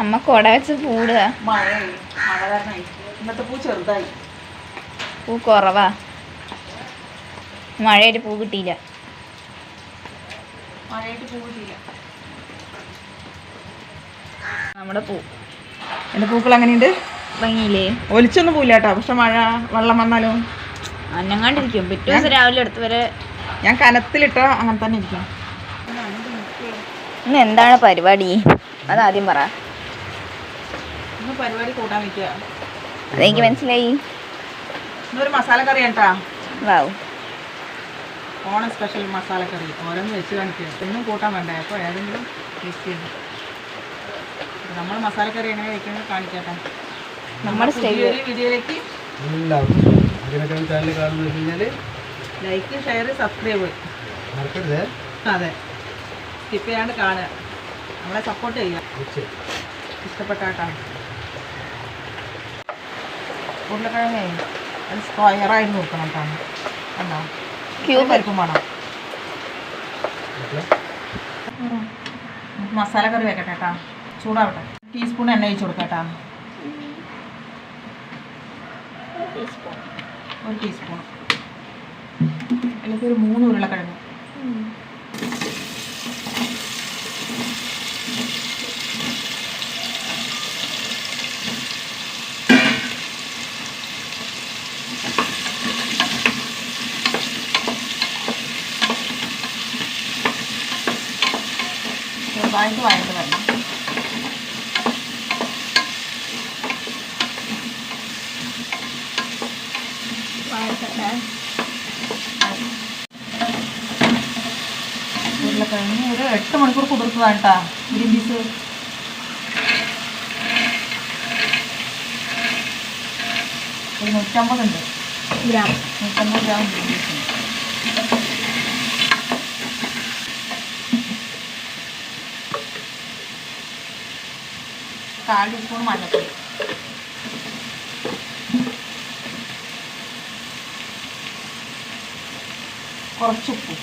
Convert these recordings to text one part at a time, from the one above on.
അമ്മ കൊട വെച്ച് ഇന്നത്തെ പൂ ചെറുതായി. പൂ കുറവാ. മഴയായിട്ട് പൂ കിട്ടിയില്ല. നമ്മുടെ പൂ. എന്റെ പൂക്കൾ എങ്ങനെയുണ്ട്? ഭംഗിയില്ലേ? ഒലിച്ചൊന്നും കേട്ടോ. പക്ഷെ മഴ വെള്ളം വന്നാലോ. അന്നങ്ങാണ്ടിരിക്കും പിറ്റേ ദിവസം രാവിലെ അടുത്ത് വരെ ഞാൻ കനത്തിലിട്ടോ അങ്ങനെ തന്നെ ഇരിക്കും. ഇന്ന് എന്താണ് പരിപാടി? അതാദ്യം പറ. പരിപാടി കൂട്ടാൻ വയ്ക്കുക അതെനിക്ക് മനസ്സിലായി. ഇന്നൊരു മസാല കറി കേട്ടാ wow Onam special masala curry. ഓരോന്ന് വെച്ച് കാണിക്കുക. ഒന്നും കൂട്ടാൻ വേണ്ട? അപ്പോൾ ഏതെങ്കിലും ടേസ്റ്റ് ചെയ്യണം. നമ്മൾ മസാല കറി എങ്ങനെ വയ്ക്കുന്നത് കാണിക്കട്ടെ. നമ്മുടെ സ്റ്റൈൽ വീഡിയോയിലേക്ക് ലൈക്ക് ഷെയർ സബ്സ്ക്രൈബ് അതെ. സ്കിപ്പ് ചെയ്യാണ്ട് കാണുക. നമ്മളെ സപ്പോർട്ട് ചെയ്യുക. ഇഷ്ടപ്പെട്ടാട്ടാണ് ഉരുളക്കിഴങ്ങേ അത് സ്ക്വയറായി നോക്കണം കേട്ടോ എന്നാ ക്യൂബ് പരിപ്പും വേണം. മസാല കറി വെക്കട്ടെ കേട്ടാ. ചൂടാവട്ടെ. ടീസ്പൂൺ എണ്ണ ഒഴിച്ച് കൊടുക്കട്ടാ ഒരു ടീസ്പൂൺ. എനിക്കൊരു ഒരു മൂന്ന് ഉരുളക്കിഴങ്ങ്. ചെറുതായിട്ട് വഴണ്ട് വരണം. ഉരുളക്കിഴങ്ങ് ഒരു എട്ട് മണിക്കൂർ കുതിർത്തതാണ് കേട്ടോ ഗ്രീൻ പീസ് ഒരു നൂറ്റമ്പതുണ്ട്. ഗ്രാം. നൂറ്റമ്പത് ഗ്രാം ഗ്രീൻ പീസ് ഉണ്ട് കാൽ ടീസ്പൂൺ മഞ്ഞൾപ്പൊടി കുറച്ച് ഉപ്പും.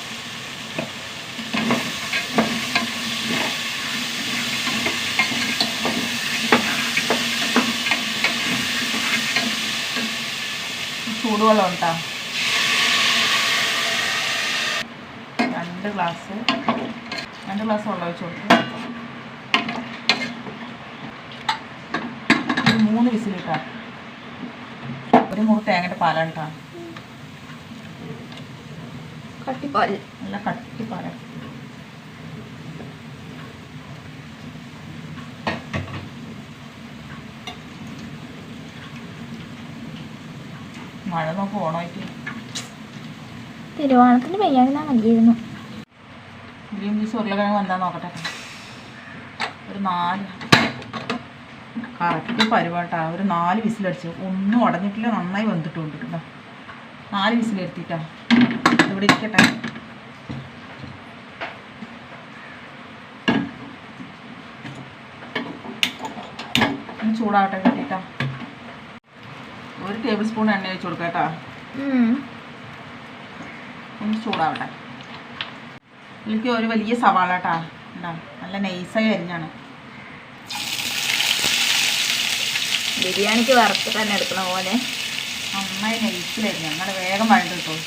ചൂടുവെള്ളം ഉണ്ടാ? രണ്ട് ഗ്ലാസ്. രണ്ട് ഗ്ലാസ് വെള്ളം ഒഴിച്ച് കൊടുക്കും. ഒരു മൂന്ന് വിസിലിട്ടാ. ഒരു മുറി തേങ്ങയുടെ പാലാണ് കേട്ടോ കട്ടിപ്പാൽ നല്ല കട്ടി പാല മഴ നോക്ക് ഓണമായിട്ട് തിരുവോണത്തിന് പെയ്യാണെന്നാ മതിയായിരുന്നു ഗ്രീൻ പീസ് ഉരുളക്കിഴങ്ങ് വന്നാൽ നോക്കട്ടെ. ഒരു നാല് കറക്റ്റ് പരിപാട്ടാ. ഒരു നാല് വിസിലടിച്ചു. ഒന്നും ഉടഞ്ഞിട്ടില്ല നന്നായി വന്നിട്ടുണ്ട് കേട്ടോ നാല് വിസിലെടുത്തിട്ടാ. ഇവിടെ ഇരിക്കട്ടെ. ചൂടാവട്ടെ കട്ടിട്ടാ. ഒരു ടേബിൾ സ്പൂൺ എണ്ണ ഒഴിച്ചു കൊടുക്കാം കേട്ടോ. ഒന്ന് ചൂടാവട്ടെ. എനിക്ക് ഒരു വലിയ സവാള കേട്ടാ. ഉണ്ടാ നല്ല നൈസായി അരിഞ്ഞാണ്. ബിരിയാണിക്ക് വറുത്ത് തന്നെ എടുക്കണ പോലെ. നന്നായി നൈസിലരിഞ്ഞ ഞങ്ങൾ വേഗം വഴണ്ട് കിട്ടും.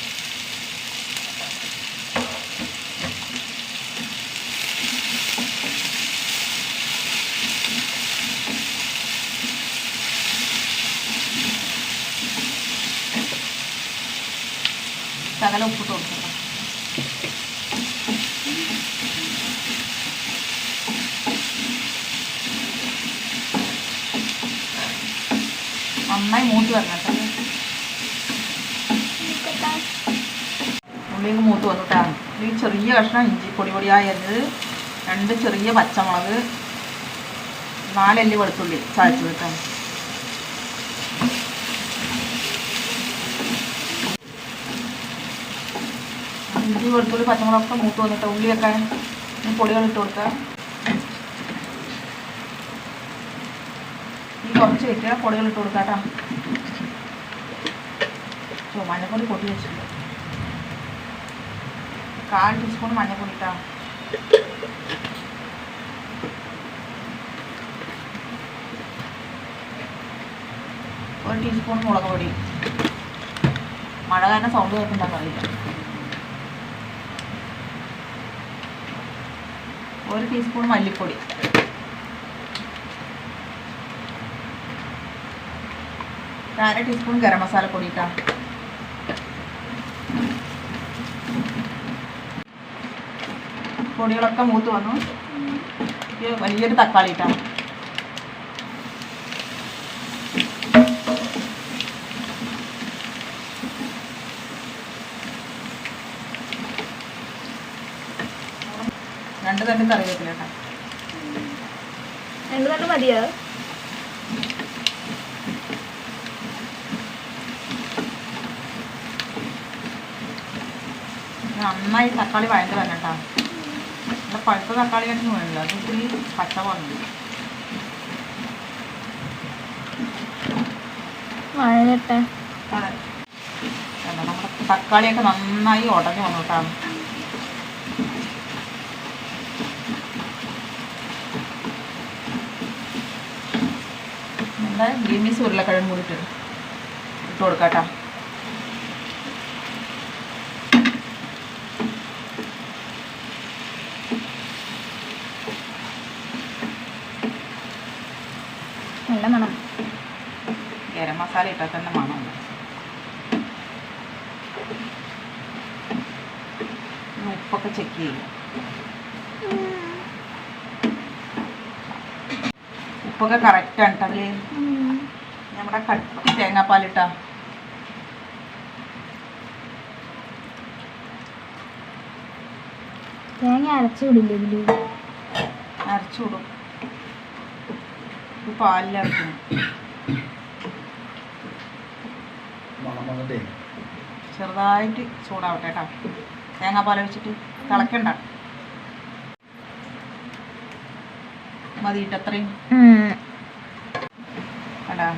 ശകലം ഉപ്പിട്ട് കൊടുക്കണം നന്നായി മൂത്ത് വരണം ഉള്ളിലേക്ക് മൂത്ത് വന്നിട്ടാണ് ഈ ചെറിയ കഷ്ണം ഇഞ്ചി പൊടി പൊടിയായി അരിഞ്ഞത് രണ്ട് ചെറിയ പച്ചമുളക്. നാലല്ലി വെളുത്തുള്ളി ചായച്ചു വെക്കാം ഇഞ്ചി വെളുത്തുള്ളി പച്ചമുളകൊക്കെ മൂത്ത് വന്നിട്ട് ഉള്ളിയൊക്കെ വെക്കാൻ പൊടികൾ ഇട്ട് കൊടുക്കുക കുറച്ച് വെക്കുക. പൊടികൾ ഇട്ട് കൊടുക്കാം കേട്ടോ. ചോ മഞ്ഞപ്പൊടി പൊട്ടി വെച്ചിട്ടുണ്ട്. കാൽ ടീസ്പൂൺ മഞ്ഞപ്പൊടി ഇട്ടാ ഒരു ടീസ്പൂൺ മുളക് പൊടി. മഴ കാരണം സൗണ്ട് കേൾക്കുന്നുണ്ടാകും അറിയില്ല ഒരു ടീസ്പൂൺ മല്ലിപ്പൊടി. അര ടീസ്പൂൺ ഗരം മസാല പൊടി കേട്ടോ പൊടികളൊക്കെ മൂത്ത് വന്നു. വലിയൊരു തക്കാളി കേട്ടോ രണ്ട് രണ്ട് കറിവേപ്പില കേട്ടോ രണ്ട് തന്നെ മതിയോ? നന്നായി തക്കാളി വഴണ്ട് തന്നെ കേട്ടോ. ഇവിടെ പഴുത്ത തക്കാളി കണ്ടു വേണില്ല അത് ഇത്തിരി പച്ച പോലെ അതെ. നമ്മുടെ തക്കാളിയൊക്കെ നന്നായി ഉടഞ്ഞു വന്നു കേട്ടോ. എന്താ ഗ്രീൻ പീസ് ഉരുളക്കിഴങ്ങ് കൂടിയിട്ട് ഇട്ട് ഇട്ട് കൊടുക്കാം കേട്ടോ. നല്ല മണം ഗരം മസാല ഇട്ടാൽ തന്നെ മണം ഉപ്പൊക്കെ ചെക്ക് ചെയ്യും. ഉപ്പൊക്കെ കറക്റ്റാണ് കേട്ടോ അതിൽ നമ്മുടെ കട്ടി തേങ്ങാപ്പാലിട്ടാ തേങ്ങ അരച്ചു വിടില്ലേ അരച്ചു വിടും. ചെറുതായിട്ട് ചൂടാവട്ടെ കേട്ടോ. തേങ്ങാപ്പാൽ വെച്ചിട്ട് തിളക്കണ്ട. മതിയിട്ട് അത്രയും കണ്ടാ?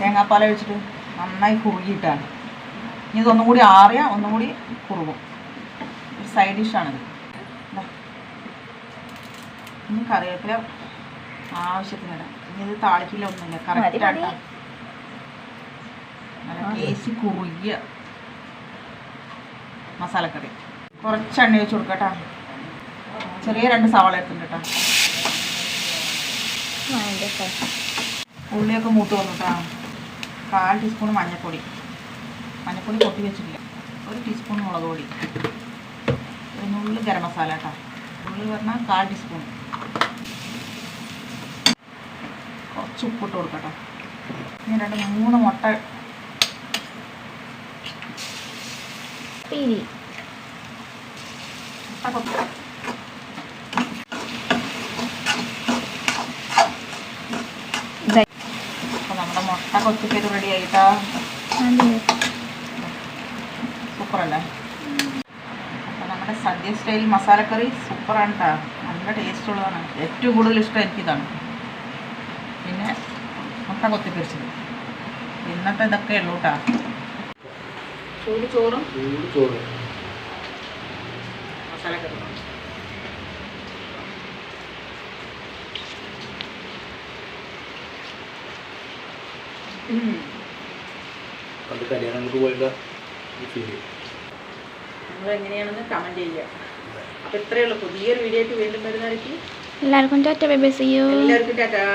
തേങ്ങാപ്പാൽ വെച്ചിട്ട് നന്നായി കുറുകിയിട്ടാണ്. ഇനി ഇതൊന്നും കൂടി ആറിയാ ഒന്നും കൂടി കുറുകും. ഒരു സൈഡ് ഡിഷാണിത്. ഇനി കറിവേപ്പില ആവശ്യത്തിനിടാം ഇനി ഇത് താളിക്കില്ല ഒന്നുമില്ല. നല്ല കേസി കുറുകിയ മസാലക്കറി. കുറച്ച് എണ്ണ വെച്ച് കൊടുക്കട്ടാ ചെറിയ രണ്ട് സവാള എടുത്തിട്ടുണ്ട് കേട്ടോ. ഉള്ളിയൊക്കെ മൂത്ത് വന്നിട്ടാ കാൽ ടീസ്പൂൺ മഞ്ഞൾപ്പൊടി മഞ്ഞൾപ്പൊടി പൊട്ടി വെച്ചിട്ടില്ല. ഒരു ടീസ്പൂൺ മുളക് പൊടി. ഒരു നുള്ളി ഗരം മസാല കേട്ടോ. ഉള്ളി പറഞ്ഞാൽ കാൽ ടീസ്പൂൺ. കുറച്ച് ഉപ്പിട്ട് കൊടുക്കട്ടോ. ഇനി രണ്ട് മൂന്ന് മുട്ട. പിരി. മുട്ട അപ്പോൾ നമ്മുടെ മുട്ട കൊത്തിക്കരി റെഡി ആയിട്ടാ. സൂപ്പറല്ലേ? അപ്പോൾ നമ്മുടെ സദ്യ സ്റ്റൈൽ മസാലക്കറി സൂപ്പറാണ് കേട്ടോ നല്ല ടേസ്റ്റ് ഉള്ളതാണ്. ഏറ്റവും കൂടുതൽ ഇഷ്ടം എനിക്കിതാണ്. മുട്ട കൊത്തിപ്പിരിച്ചത് ഇന്നത്തെ ഇതൊക്കെ ഉള്ളൂ കേട്ടോ ചൂട് ചോറും ചൂട് ചോറ്. മസാലക്കറി പണ്ട് കല്യാണങ്ങൾക്ക് പോയിട്ട് ഫീൽ ചെയ്യും നിങ്ങൾ എങ്ങനെയാണെന്ന് കമന്റ് ചെയ്യുക. അപ്പോൾ ഇത്രയേ ഉള്ളൂ. പുതിയൊരു വീഡിയോ ആയിട്ട് വീണ്ടും വരുന്നതായിരിക്കും. എല്ലാവർക്കും ടാറ്റ ബൈ ബൈ എല്ലാവർക്കും ടാറ്റാ.